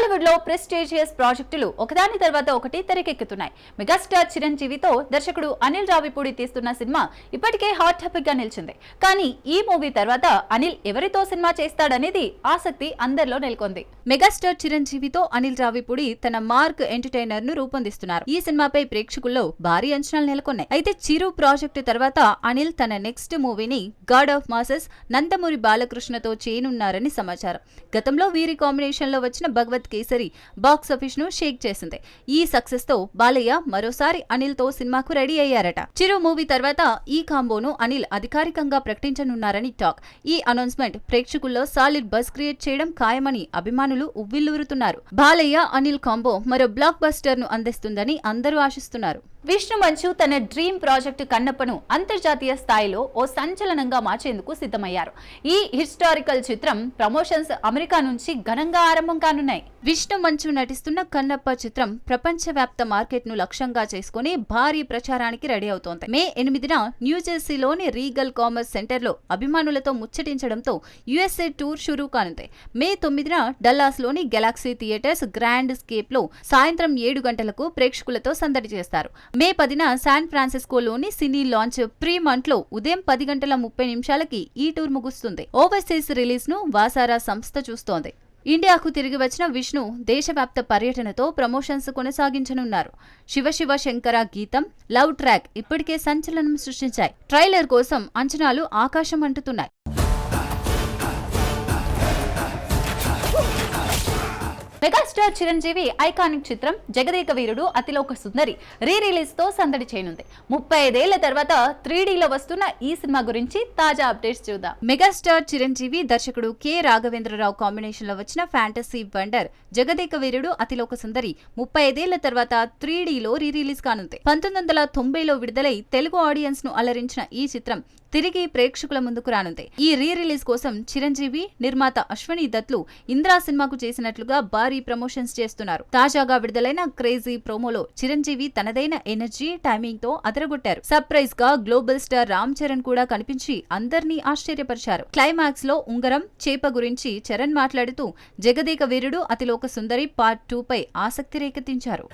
బాలీవుడ్లో ప్రెస్టీజియస్ ప్రాజెక్టులు ఒకదాని తర్వాత ఒకటి తెరకెక్కుతున్నాయి. మెగాస్టార్ చిరంజీవితో దర్శకుడు అనిల్ రావిపూడి తీస్తున్న సినిమా ఇప్పటికే హాట్ టాపిక్గా నిలిచింది. కానీ ఈ మూవీ తర్వాత అనిల్ ఎవరితో సినిమా చేస్తాడనేది ఆసక్తి అందరిలో నెలకొంది. మెగాస్టార్ చిరంజీవితో అనిల్ రావిపూడి తన మార్క్ ఎంటర్టైనర్ను రూపొందిస్తున్నారు. ఈ సినిమాపై ప్రేక్షకుల్లో భారీ అంచనాలు నెలకొన్నాయి. అయితే చిరు ప్రాజెక్టు తర్వాత అనిల్ తన నెక్స్ట్ మూవీని గాడ్ ఆఫ్ మాసెస్ నందమూరి బాలకృష్ణతో చేయనున్నారని సమాచారం. గతంలో వీరి కాంబినేషన్లో వచ్చిన భగవత్ కేసరి బాక్స్ ఆఫీస్ను షేక్ చేసింది. ఈ సక్సెస్తో బాలయ్య మరోసారి అనిల్తో సినిమాకు రెడీ అయ్యారట. చిరు మూవీ తర్వాత ఈ కాంబోను అనిల్ అధికారికంగా ప్రకటించనున్నారని టాక్. ఈ అనౌన్స్మెంట్ ప్రేక్షకుల్లో సాలిడ్ బస్ క్రియేట్ చేయడం ఖాయమని అభిమానులు ఉవ్విల్లూరుతున్నారు బాలయ్య అనిల్ కాంబో మరో బ్లాక్ బస్టర్ను అందిస్తుందని అందరూ ఆశిస్తున్నారు. విష్ణు మంచు తన డ్రీమ్ ప్రాజెక్టు కన్నప్పను అంతర్జాతీయ స్థాయిలో ఓ సంచలనంగా మార్చేందుకు సిద్ధమయ్యారు. ఈ హిస్టారికల్ చిత్రం ప్రమోషన్స్ అమెరికా నుంచి ఘనంగా ఆరంభం కానున్నాయి. విష్ణు మంచు నటిస్తున్న కన్నప్ప చిత్రం ప్రపంచవ్యాప్త మార్కెట్ను లక్ష్యంగా చేసుకుని భారీ ప్రచారానికి రెడీ అవుతోంది. మే ఎనిమిదిన న్యూజెర్సీలోని రీగల్ కామర్స్ సెంటర్లో అభిమానులతో ముచ్చటించడంతో యుఎస్ఏ టూర్ షురూ కానుంది. మే తొమ్మిదిన డల్లాస్లోని గెలాక్సీ థియేటర్స్ గ్రాండ్ స్కేప్లో సాయంత్రం ఏడు గంటలకు ప్రేక్షకులతో సందడి చేస్తారు. మే పదిన శాన్ ఫ్రాన్సిస్కోలోని సినీ లాంచ్ ప్రీ మంత్లో ఉదయం పది గంటల ముప్పై నిమిషాలకి ఈ టూర్ ముగుస్తుంది. ఓవర్సీస్ రిలీజ్ను వాసారా సంస్థ చూస్తోంది. ఇండియాకు తిరిగి వచ్చిన విష్ణు దేశవ్యాప్త పర్యటనతో ప్రమోషన్స్ కొనసాగించనున్నారు. శివ శివ శంకర గీతం లవ్ ట్రాక్ ఇప్పటికే సంచలనం సృష్టించాయి. ట్రైలర్ కోసం అంచనాలు ఆకాశం అంటుతున్నాయి. మెగాస్టార్ చిరంజీవి ఐకానిక్ చిత్రం జగదేక వీరుడు అతిలోక సుందరి రీ రిలీజ్తో సందడి చేయనుంది. ముప్పై ఐదేళ్ళ తర్వాత త్రీడీ లో వస్తున్న ఈ సినిమా గురించి తాజా అప్డేట్స్ చూద్దాం. మెగాస్టార్ చిరంజీవి దర్శకుడు కె. రాఘవేంద్రరావు కాంబినేషన్లో వచ్చిన ఫ్యాంటసీ వండర్ జగదేక వీరుడు అతిలోక సుందరి ముప్పై ఐదేళ్ళ తర్వాత త్రీడీలో లో రీ రిలీజ్ కానుంది. పంతొమ్మిది వందల తొంభైలో విడుదలై తెలుగు ఆడియన్స్ను అలరించిన ఈ చిత్రం తిరిగి ప్రేక్షకుల ముందుకు రానుంది. ఈ రీ రిలీజ్ కోసం చిరంజీవి నిర్మాత అశ్వనీ దత్లు ఇంద్రా సినిమాకు చేసినట్లుగా భారీ ప్రమోషన్స్ చేస్తున్నారు. తాజాగా విడుదలైన క్రేజీ ప్రోమోలో చిరంజీవి తనదైన ఎనర్జీ టైమింగ్తో అదరగొట్టారు. సర్ప్రైజ్గా గ్లోబల్ స్టార్ రామ్ చరణ్ కూడా కనిపించి అందరినీ ఆశ్చర్యపరిచారు. క్లైమాక్స్లో ఉంగరం చేప గురించి చరణ్ మాట్లాడుతూ Jagadeka Veerudu Athiloka Sundari part two pi ఆసక్తి రేకెత్తించారు.